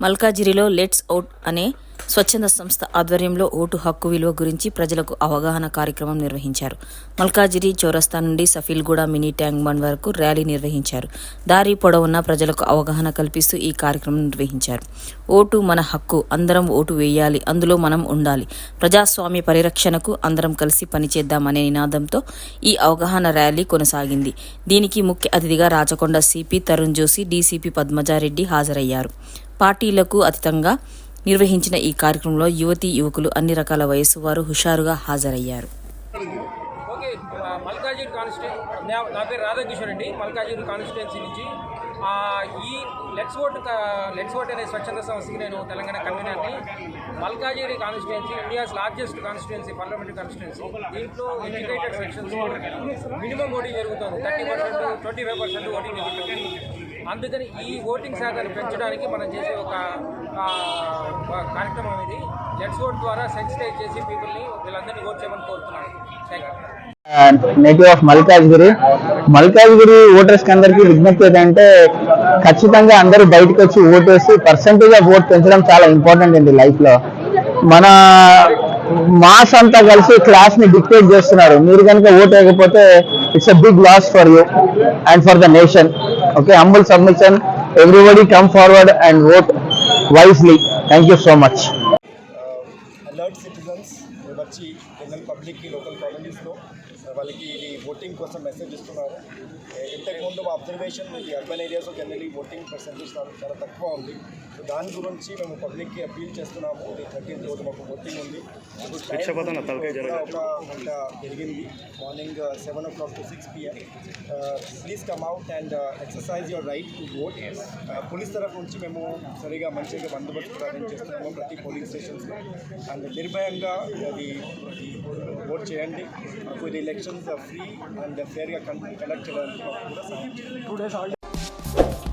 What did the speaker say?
మల్కాజిరిలో let's out అనే స్వచ్ఛంద సంస్థ ఆధ్వర్యంలో ఓటు హక్కు విలువ గురించి ప్రజలకు అవగాహన కార్యక్రమం నిర్వహించారు. మల్కాజిరి చౌరస్తా నుండి సఫీల్గూడ మినీ ట్యాంక్ బండ్ వరకు ర్యాలీ నిర్వహించారు. దారి పొడవునా ప్రజలకు అవగాహన కల్పిస్తూ ఈ కార్యక్రమం నిర్వహించారు. ఓటు మన హక్కు అందరం ఓటు వేయాలి అందులో మనం ఉండాలి. ప్రజాస్వామ్య పరిరక్షణకు అందరం కలిసి పనిచేద్దామనే నినాదంతో ఈ అవగాహన ర్యాలీ కొనసాగింది. దీనికి ముఖ్య అతిథిగా రాచకొండ సిపి తరుణ్ జోషి డీసీపీ పద్మజారెడ్డి హాజరయ్యారు. పార్టీలకు అతీతంగా నిర్వహించిన ఈ కార్యక్రమంలో యువతీ యువకులు అన్ని రకాల వయస్సు వారు హుషారుగా హాజరయ్యారు. ఓకే ఆ, నా పేరు రాధాకిషోర్ అండి మల్కాజ్గిరి కాన్స్టిట్యున్సీ నుంచి. ఈ let's vote legs let's vote అనే స్వచ్ఛంద సంస్థకి నేను Telangana కన్వీనర్ని. Malkajgiri constituency India's largest constituency parliamentary constituency దీంట్లో ఎడ్యుకేటెడ్ సెక్షన్స్ మినిమం ఓటింగ్ జరుగుతుంది. Thirty percent twenty five percent voting జరుగుతుంది. అందుకని ఈ ఓటింగ్ శాతాన్ని పెంచడానికి మనం చేసే ఒక కార్యక్రమం ఇది. లెట్స్ ఓట్ ద్వారా సెన్సిటైజ్ చేసి పీపుల్ని వీళ్ళందరినీ ఓట్ చేయమని కోరుతున్నాను. నేటివ్ ఆఫ్ మల్కాజ్గిరి మల్కాజ్గిరి ఓటర్స్కి అందరికీ విజ్ఞప్తి ఏంటంటే ఖచ్చితంగా అందరూ బయటకు వచ్చి ఓటేసి పర్సంటేజ్ ఆఫ్ ఓట్ పెంచడం చాలా ఇంపార్టెంట్ అండి లైఫ్లో. మన మాస్ అంతా కలిసి క్లాస్ని డిక్టేట్ చేస్తున్నారు. మీరు కనుక ఓట్ వేయకపోతే It's a big loss for you and for the nation. Okay, humble submission. Everybody come forward and vote wisely. Thank you so much. Uh, alert citizens, general public, local కాలనీస్లో వాళ్ళకి ఇది voting కోసం message ఇస్తున్నారు. ఇంతకుముందు మా observation ఈ urban ఏరియాస్లో generally voting percentage చాలా తక్కువ ఉంది. సో దాని గురించి మేము పబ్లిక్కి అపీల్ చేస్తున్నాము. ఇది థర్టీన్త్ రోజు మాకు ఓటింగ్ ఉంది. ఒక గంట జరిగింది. Morning seven o'clock to six PM please come out and exercise your right to vote police తరఫు నుంచి మేము సరిగా మంచిగా బందోబస్తు చేస్తున్నాము ప్రతి పోలింగ్ స్టేషన్స్లో. అండ్ నిర్భయంగా అది ఓట్ చేయండి. with the elections are free and they're conducted. Two days all